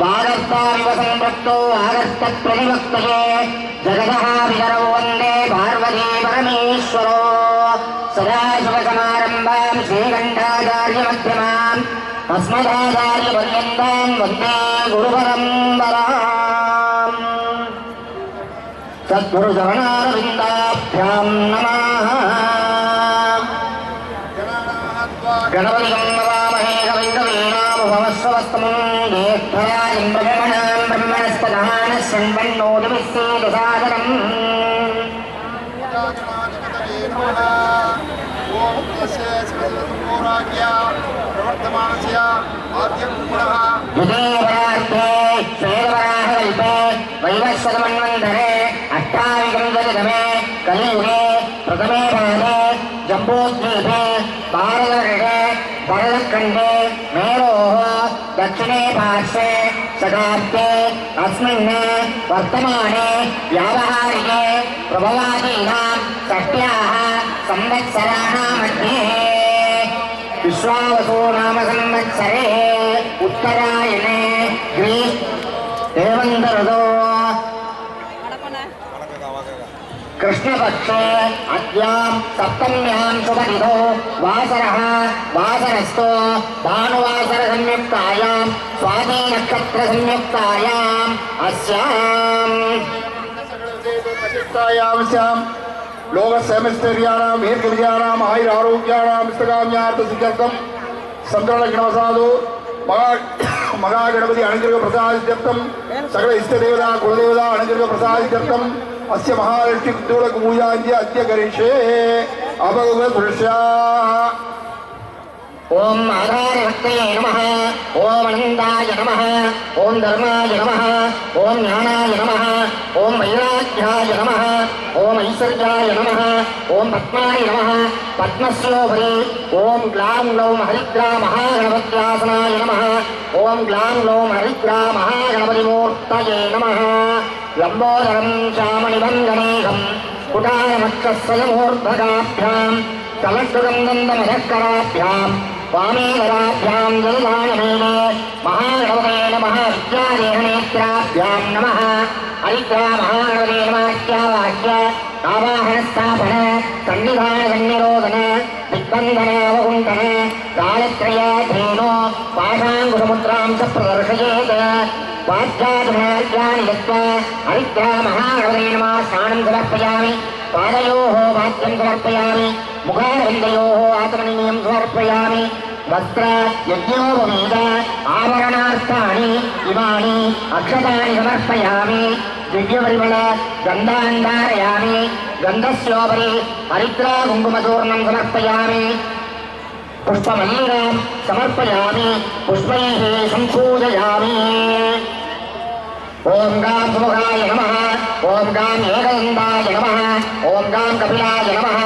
వాగస్తాన్వసంవృత్తు ఆగస్త ప్రతివక్తయే జగదహారిహరౌ వందే పార్వతీ పరమేశ్వరో సదాశుభసమారంభాం శ్రీకంఠాచార్యమ్యమాం అస్మదాచార్యపర్యంతం వందే గురుపరంపరాం సద్గురుశరణారవిందాభ్యాం నమా గణపతి గంగవామహేగవిందవీణాముభవస్వస్తమం आद्यं पुनः विजयवरार्थे श्वेतवराहकल्पे वैवस्वतमन्वन्तरे अष्टाविंशतितमे कलियुगे प्रथमे पादे जम्बूद्वीपे भारतवर्षे भरतखण्डे मेरोः दक्षिणे पार्श्वे शताब्दे अस्मिन् वर्तमाने व्यावहारिके प्रभवादीनां षष्ट्याः संवत्सराणां मध्ये विश्वावसो नाम संवत्सरे उत्तरायणे ग्रीष् हेमन्तऋतो कृष्णपक्षे अद्यां सप्तम्यां शुभतिथो वासरः वासरस्थो भानुवासरसंयुक्तायां स्वातीनक्षत्रसंयुक्तायाम् अस्याम् सकलविषयकचित्तायामस्यां लोकसेमिस्तेर्याणां दीर्घविजयानाम् आयुरारोग्याणां पुस्तकाम्यार्थसिद्ध्यर्थं सन्द्रणगणवसादो महा महागणपति अनुग्रहप्रसादित्यर्थं सकल അസ്യ മഹാലക്ഷ്മി കുട്ടികളൊക്കെ പൂജാഞ്ചി അദ്യ കരിഷേ അപകുക സുരക്ഷ ഓം ആധാരഭക്തയ നമ ഓം അനന്തായ നമ ഓം ധർമായ നമ ഓം ജ്ഞാനായ നമ ഓം വൈരാഗ്യായ നമ ഓം ഐശ്വര്യായ നമ ഓം പത്മായ നമ പത്മസ്യോപരി ഓം ഗ്ലാം ഗ്ലൗം ഹരിദ്രാ മഹാഗണപത്യാസനായ നമ ഓം ഗ്ലാം ഗ്ലൗം ഹരിദ്രാ മഹാഗണപതിമൂർത്തയേ നമ லம்போதரம் சாமணிபங்கமேகம் குட்டாயமஸ்தூர்பகாபியாம் சமஸ்துகந்தந்தமதக்கராபியாம் வாமேவராபியாம் ஜலதானமேவே மகாகணவதே நம வித்யாதேவநேத்ராபியாம் நம அரித்ரா மகாகணவதே நமாக்கியா வாக்கிய ஆவாகனஸ்தாபன சன்னிதான சந்நிரோதன வித்பந்தனாவகுண்டன காலத்ரயா தேனோ பாஷாங்குடமுத்ராம் ச வாச்சாதனாத்யான் தத்வா அவித்யா மகாகவரே நம ஸ்நானம் சமர்ப்பயாமி பாதயோः வாக்கியம் சமர்ப்பயாமி முகாரவிந்தயோः ஆசமனியம் சமர்ப்பயாமி வஸ்திரோபவேத ஆபரணார்த்தாணி இவாணி அக்ஷதானி சமர்ப்பயாமி திவ்யபரிமள கந்தாந்தாரயாமி கந்தஸ்யோபரி ஹரித்ரா குங்குமசூர்ணம் சமர்ப்பயாமி पुष्पमल्लिकां समर्पयामि पुष्पैः सम्पूजयामि ॐ गां सुमुखाय नमः ॐ गां एकदन्ताय नमः ॐ गां कपिलाय नमः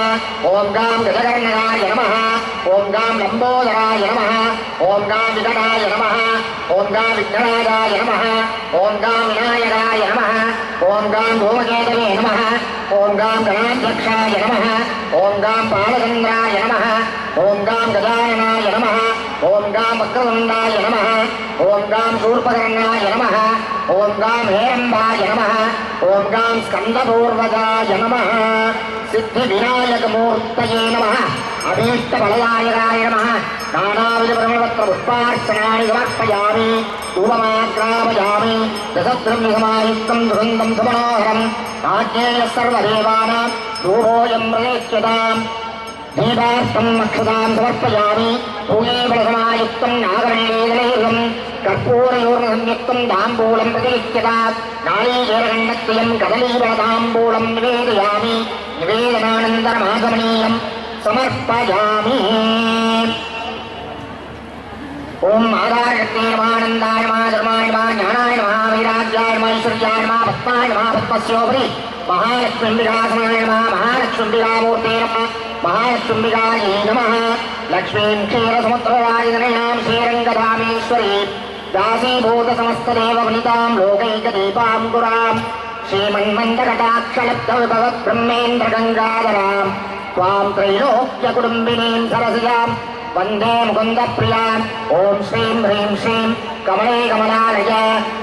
ॐ गां गजकर्णकाय नमः ॐ गां लम्बोदराय नमः ॐ गां विकटाय नमः ॐ गां विघ्नराजाय नमः ॐ गां विनायकाय नमः ॐ गां धूमकेतवे नमः ॐ गां गणाध्यक्षाय नमः ॐ गां बालचन्द्राय नमः ஓம் காம் கஜாயனாய நம ஓம் காம் வக்கவந்தாய நம ஓம் காம் சூர்பகர்ணாய நம ஓம் காம் ஹேரம்பாய நம ஓம் காம் ஸ்கந்தபூர்வஜாய நம சித்தி விநாயகமூர்த்தயே நம அபீஷ்டபலதாயகாய நம நானாவித பிரமணவத்திர புஷ்பார்ச்சனானி சமர்ப்பயாமி தூபமாக்ராமயாமி சுகந்தம் சுமனோகரம் ஆஜ்ஞேய சர்வதேவானாம் ഗീതാർത്ഥം നക്ഷതാം സമർപ്പയാമി പൂയീവളസമായുക്തം നാഗവല്ലീകലേകം കർപ്പൂരയൂർസംയുക്തം താംബൂളം പ്രതിലിഖ്യതാ നാളീകരണത്തിലും കദലീവളതാംബൂളം നിവേദയാമി. നിവേദനാനന്തരമാഗമനീയം സമർപ്പയാമി. ഓം മാതാരത്യേമാനന്ദായ മാതൃമായ ജ്ഞാനായ മഹാവൈരാഗ്യായ മൈശ്വര്യായ മഹാപത്മായ മഹാപത്മസ്യോപരി മഹാലക്ഷ്മിംബികാസനായ മഹാലക്ഷ്മിംബികാമൂർത്തേരമ്മ पद्मस्योपरि महालक्ष्मीम्बिकासनाय नमः महालक्ष्मीम्बिकामूर्ते नमः महालक्ष्मीम्बिकायै नमः लक्ष्मीं क्षीरसमुद्रराजनयां श्रीरङ्गधामेश्वरी दासीभूतसमस्तदेववनितां लोकैकदीपाङ्कुरां श्रीमन्मन्दकटाक्षलब्धविभवब्रह्मेन्द्रगङ्गाधरां त्वां त्रैलोक्यकुटुम्बिनीं सरसिजां वन्दे मुकुन्दप्रियाम् ॐ श्रीं ह्रीं श्रीं कमले कमलालय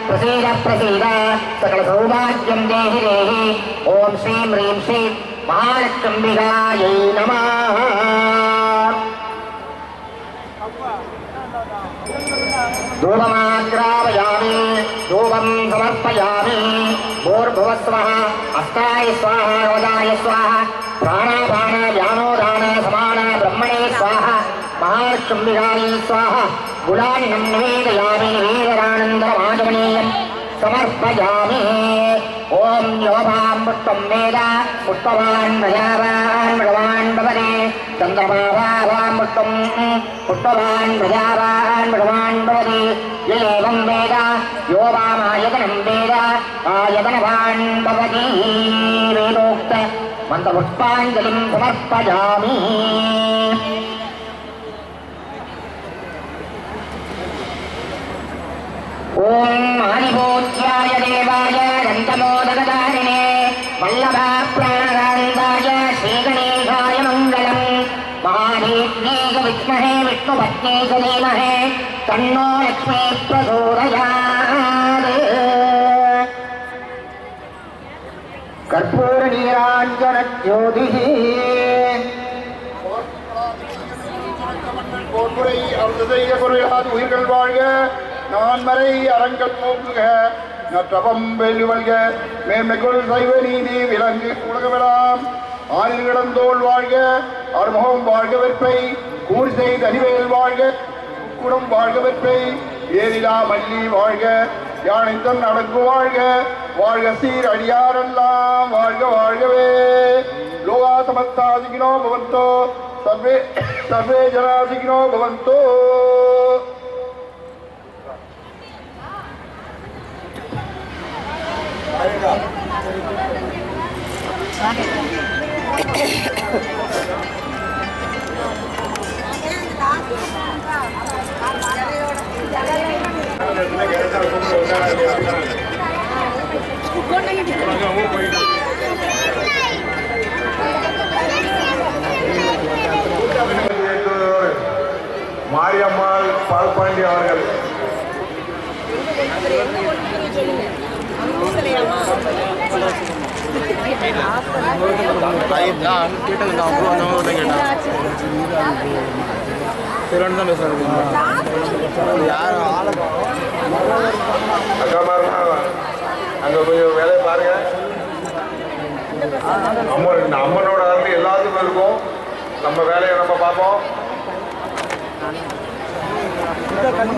प्रसीद प्रसीद सकलसौभाग्यं देहि देहि ॐ श्रीं ह्रीं श्रीं మహాలక్ష్మిగాయై నమ. ధూపమాగ్రావయామి ధూపం సమర్పయామి భూర్భువ స్వాహ హస్తాయ స్వాహ వదాయ స్వాహ ప్రాణాపాన వ్యానోదాన సమాన బ్రహ్మణే స్వాహ మహాలక్ష్మిగాయై స్వాహ గుణాన్నం నివేదయామి నివేదనానందమాజమనీయం సమర్పయామి. ஓம் யோபாம் புஷ்பம் வேத புஷ்பவான் பிரஜாவான் பகவான் பவனே. சந்திரபாபாம் புஷ்பம் புஷ்பவான் பிரஜாவான் பகவான் பவனே. ஏவம் வேத யோபாமாயதனம் வேத ஆயதனவான் பவதி வேதோக்த மந்த புஷ்பாஞ்சலிம் சமர்ப்பயாமி ஓம் ஆதிபோத்யா देवाय दन्तमोदकदारिणे वल्लभाप्राणकान्ताय श्रीगणेशाय मङ्गलम् महादेव्येक विद्महे विष्णुपत्नी च धीमहे तन्नो लक्ष्मी प्रचोदयात् कर्पूरनीराञ्जनज्योतिः போர்முறை அருள் செய்ய குறையாது உயிர்கள் வாழ்க நான்மறை அறங்கள் போக்குக நற்றபம் வெள்ளி மேன்மைக்குள் சைவ நீதி விலங்கு உலகமெல்லாம் ஆறில் கிடந்தோள் வாழ்க. அறுமுகம் வாழ்க வெற்பை. கூறி செய்த அறிவேல் வாழ்க. குடம் வாழ்க வெற்பை. ஏரிலா மல்லி வாழ்க. யானைத்தன் அடங்கு வாழ்க. வாழ்க சீர் அடியாரெல்லாம் வாழ்க வாழ்கவே. லோகா சமஸ்தாதிகினோ பவந்தோ. சர்வே சர்வே ஜனாதிகினோ பவந்தோ. மாரியம்மாள் பால்பாண்டி அவர்கள் நான் கேட்டது நான் அப்புறம் நான் தான் கேட்டேன் திருவண்ணு தான் பேசுகிறேன் யார் அக்கா மாதிரி அங்கே கொஞ்சம் வேலையை பாருங்க அம்மன் இந்த அம்மனோட அருள் எல்லாத்துக்கும் இருக்கும் நம்ம வேலையை நம்ம பார்ப்போம் ஏய் தம்பி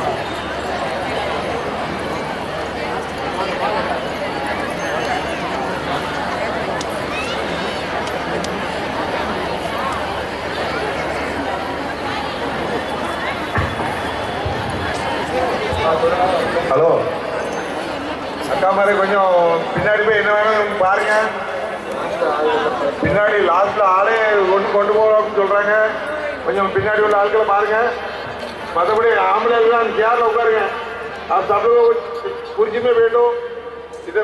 ஹலோ. அக்கா மாதிரி கொஞ்சம் பின்னாடி போய் என்ன வேணும் பாருங்க. பின்னாடி லாஸ்ட்ல ஆளே ஒன்று கொண்டு போகணும்னு சொல்றாங்க. கொஞ்சம் பின்னாடி உள்ள ஆட்களை பாருங்க. மற்றபடி ஆம்புலன்ஸ் தான் சேர்ல உட்காருங்க. அது தமிழ் குறிச்சுமே வேண்டும். இது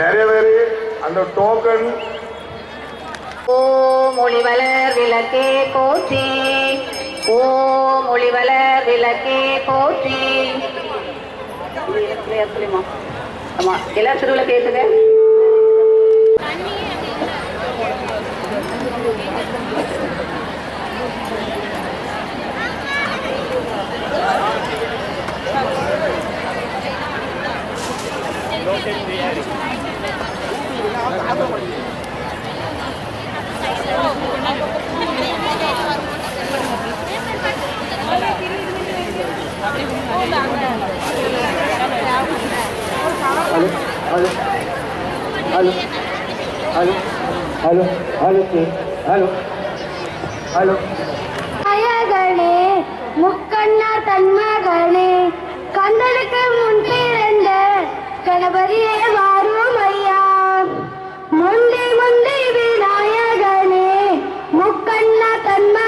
நிறைய பேர் அந்த டோக்கன் ஓம் ஒளிவளர் விளக்கே போற்றி. ஓம் ஒளிவலர் விளக்கே போற்றி. ஆமா எல்லா திருவிழா கேட்டுங்க. Hello hello hello hello hello hello அழகனே முக்கண்ணா தன்மகனே கந்தனுக்கு முன் பிறந்த கணபதியே வாரும் ஐயா முந்தி முந்தி விநாயகனே முக்கண்ணா தன்மகனே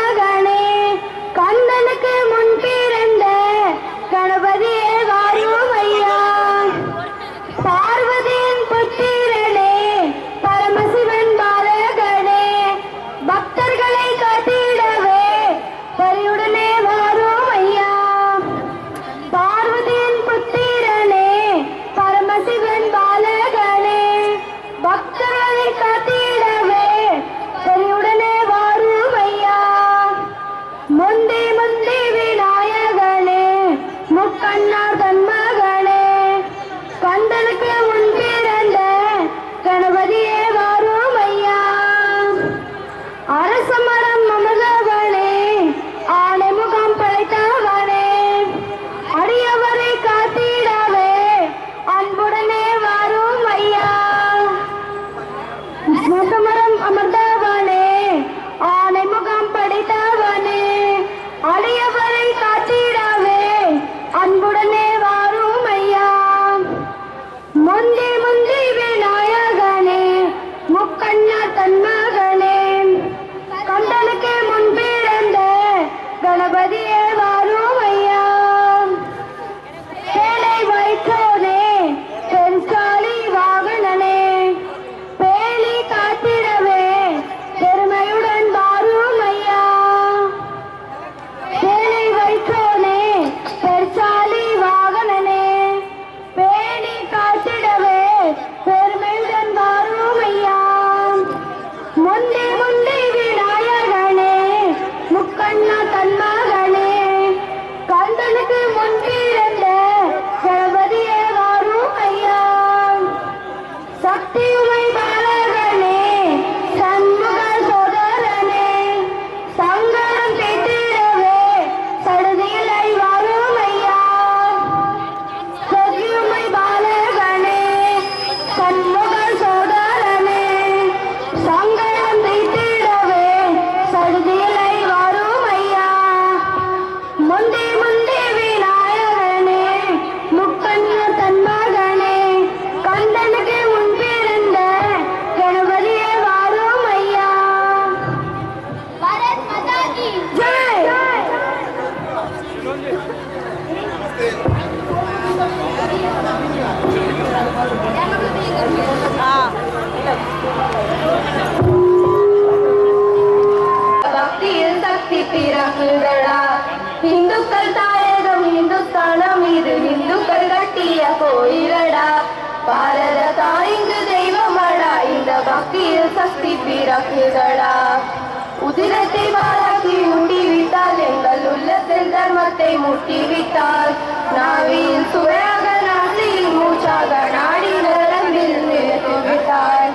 தர்மத்தை முட்டிவிட்டால் நாவியில் சுவையாக நாசியில் மூச்சாக நாடி நரம்பில் நிறுத்திவிட்டாள்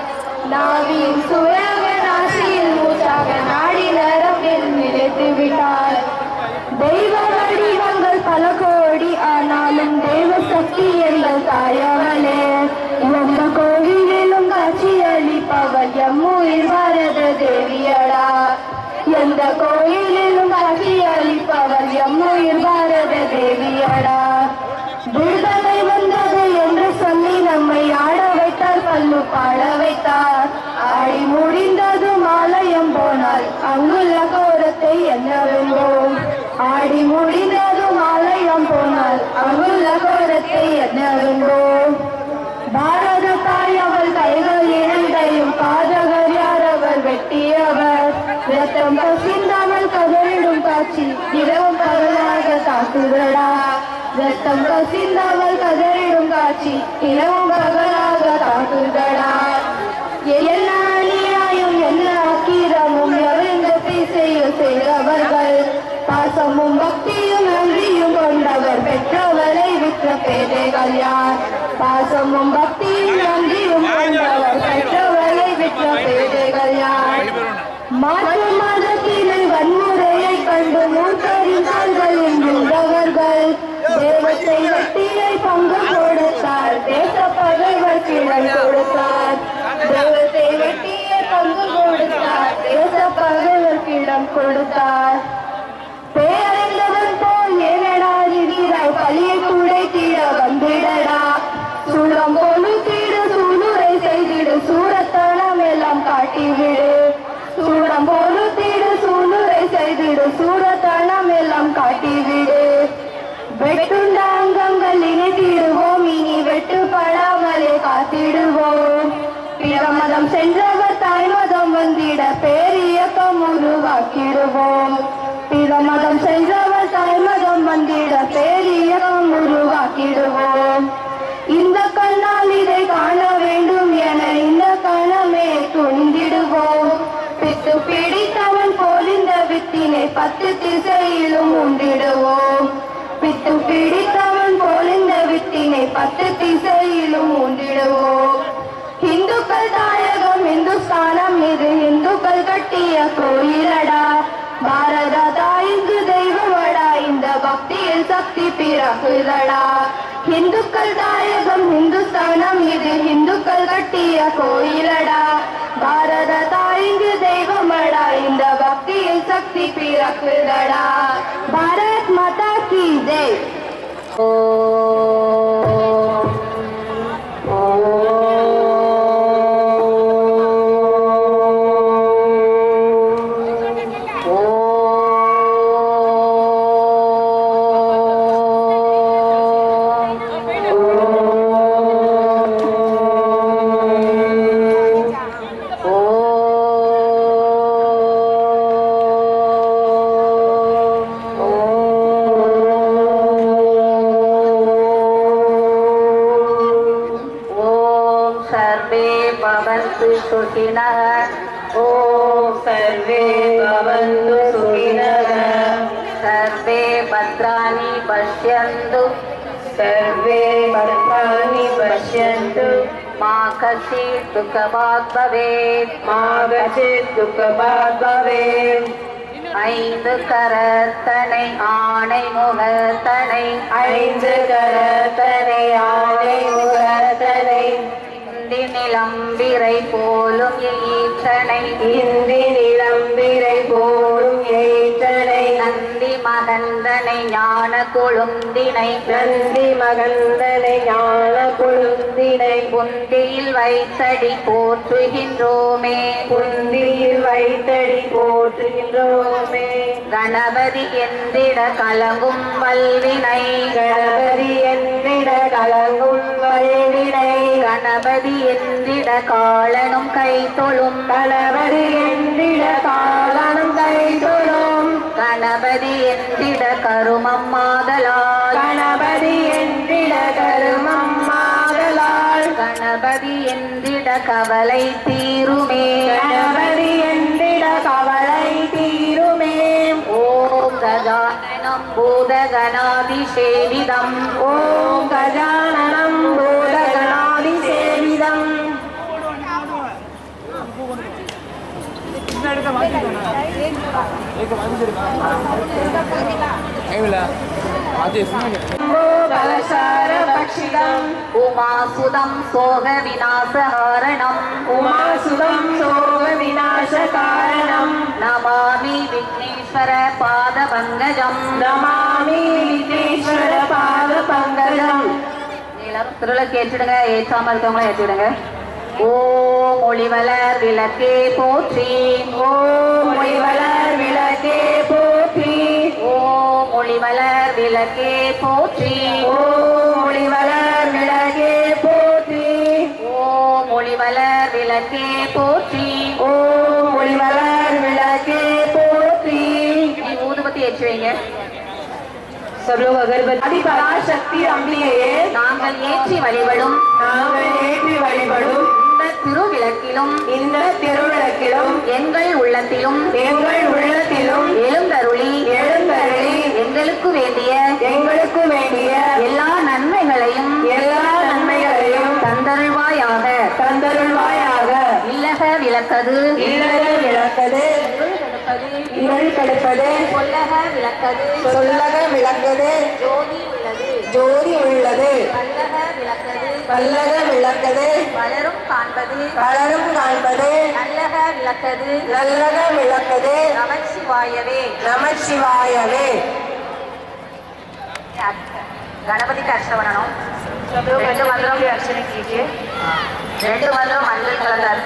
நாவின் சுவையாக நாசியில் மூச்சாக நாடி நரம்பில் நிலைத்து விட்டாள் தெய்வ வடிவங்கள் பல கோடி ஆனாலும் தெய்வ சக்தி எங்கள் தாயவளே எந்த கோவிலிலும் காட்சி அளிப்பவர் எம்முயிர் பாரத தேவியடா. எந்த கோயிலிலும் காட்சி அளிப்ப எம்முயிர் பாரத தேவியடா. துர்கதை வந்தது என்று சொல்லி நம்மை ஆட வைத்தார் பல்லு பாட வைத்தார். ஆடி முடிந்தது மாலயம் போனால் அங்குள்ள கோரத்தை என்னவென்போம் ஆடி முடிந்தது மாலயம் போனால் அங்குள்ள கோரத்தை என்னவென்போம் பாரத தாய் அவள் கைகள் இரண்டையும் பாதகர் யார்? அவர் வெட்டியவர். ரத்தம் பசி காட்சி இரவும் பகலாக தாக்குதடா ரத்தம் கசிந்தாமல் கதறிடும் காட்சி இரவும் பகலாக தாக்குதடா என்ன அநியாயம் என்ன அக்கீரமும் எவரிந்த திசையில் செய்தவர்கள் பாசமும் பக்தியும் நன்றியும் கொண்டவர் பெற்றவரை விற்ற பேதைகள் யார்? பாசமும் பக்தியும் நன்றியும் கொண்டவர் பெற்றவரை விற்ற பேதைகள் யார்? மாற்ற தேவத்தை வெட்டியை பங்கு கொடுத்தார் தேச பகைவர் கிழல் கொடுத்தார் தெய்வத்தை வெட்டியை பங்கு கொடுத்தார் தேச கொடுத்தார் பேரறிந்தவன் போல் ஏனடா பழியை வந்திடடா சூழம் சூளுரை செய்திடு சூரத்தனம் எல்லாம் காட்டிவிடு சூடம் சூளுரை செய்திடு சூரத்தனம் எல்லாம் காட்டிவிடு வெட்டுப்படாமலே காத்திடுவோம். பிறமதம் சென்றவர் தாய்மதம் வந்திட பேரியக்கம் உருவாக்கிடுவோம். பிறமதம் சென்றவர் தாய்மதம் வந்திட பேரியக்கம் உருவாக்கிடுவோம். இந்த கண்ணால் இதை காண வேண்டும் என இந்த கணமே துணிந்திடுவோம் பித்து பிடித்தவன் போல் இந்த வித்தினை பத்து திசையிலும் உண்டிடுவோம். பித்து பிடித்தவன் பொழிந்த வித்தினை பத்து திசையிலும் உண்டிடுவோம் இந்துக்கள் தாயகம் இந்துஸ்தானம் இது. இந்துக்கள் கட்டிய கோயிலடா. பாரத தாய்க்கு தெய்வமடா. இந்த பக்தியில் சக்தி பிறகுதடா. இந்துக்கள் தாயகம் இந்துஸ்தானம் இது. இந்துக்கள் கட்டிய கோயிலடா. பாரத தாய்க்கு தெய்வமடா. இந்த பக்தி பக்தியில் சக்தி பிறகுதடா பாரத் மாதா கி ஜெய் ॐ துக்கபாத் பவேத் மாகசித் துக்கபாத் பவேத் ஐந்து கரத்தனை ஆணை முகத்தனை ஐந்து கரத்தனை ஆணை முகத்தனை. இந்தி நிலம்பிரை போலும் ஈற்றனை இந்தி ஞான கொழுந்தினை நந்தி மகந்தனை ஞான கொழுந்தினை புந்தியில் வைத்தடி போற்றுகின்றோமே. புந்தியில் வைத்தடி போற்றுகின்றோமே. கணபதி என்றிட கலங்கும் வல்வினை. கணபதி என்றிட கலங்கும் வல்வினை. கணபதி என்றிட காலனும் கை தொழும் கணபதி என்றிட காலனும் கை தொழும் கணபதி என்றிட கருமம் மாதலால் கணபதி என்றிட கருமம் மாதலால் கணபதி என்றிட கவலை தீருமே. கணபதி என்றிட கவலை தீருமே. ஓம் கஜானனம் பூதகணாதிசேவிதம். ஓம் கஜானனம் பூதகணாதிசேவிதம். பலசாரபக்ஷிதம் உமாசுதம் சோக விநாசஹாரணம் உமாசுதம் சோக விநாச காரணம். நமாமி விக்னேஸ்வர பாத பங்கஜம். நமாமி விக்னேஸ்வர பாத பங்கஜம். எல்லாரும் திருவிழா ஏற்றிடுங்க ஏற்றாம இருக்கவங்களும் ஏற்றிடுங்க. ஓம் ஒளிவலர் விளக்கே போற்றி. ஓம் ஒளிவலர் விளக்கே போற்றி. ஓம் ஒளிவலர் விளக்கே போற்றி. ஓம் ஒளிவலர் விளக்கே போற்றி. ஓம் ஒளிவலர் விளக்கே போற்றி. ஓம் ஒளிவலர் விளக்கே போற்றி. ஊதுபத்தி ஏற்றி வைங்க. சர்வ அகர்பதி பராசக்தி அம்பிகையே நாங்கள் ஏற்றி வழிபடும். நாங்கள் ஏற்றி வழிபடும். திருவிளக்கிலும் இந்த திருவிளக்கிலும் எங்கள் உள்ளத்திலும் எங்கள் உள்ளத்திலும் எழுந்தருளி எழுந்தருளி எங்களுக்கு வேண்டிய எங்களுக்கு வேண்டிய எல்லா நன்மைகளையும் எல்லா நன்மைகளையும் தந்தருள்வாயாக. தந்தருள்வாயாக. இல்லக விளக்கது இல்லற விளக்கது இருள் கெடுப்பது கொல்லக விளக்கது சொல்லக விளக்கது ஜோதி உள்ளது. ஜோதி உள்ளது. பல்லக விளக்கது. பலரும் காண்பது. பலரும் காண்பது. நல்லக விளக்கது. நல்லக விளக்கது. நமச்சிவாயவே நமச்சிவாயவே గణపతి అర్చవనం రెండు మందిరం అర్చన కీజే రెండు మందిరం మందిరం కలర్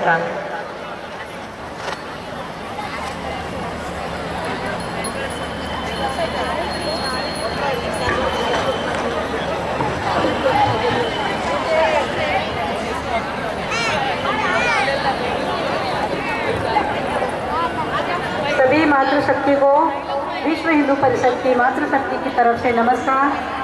पठान। सभी मातृशक्ति को विश्व हिंदू परिषद की मातृशक्ति की तरफ़ से नमस्कार।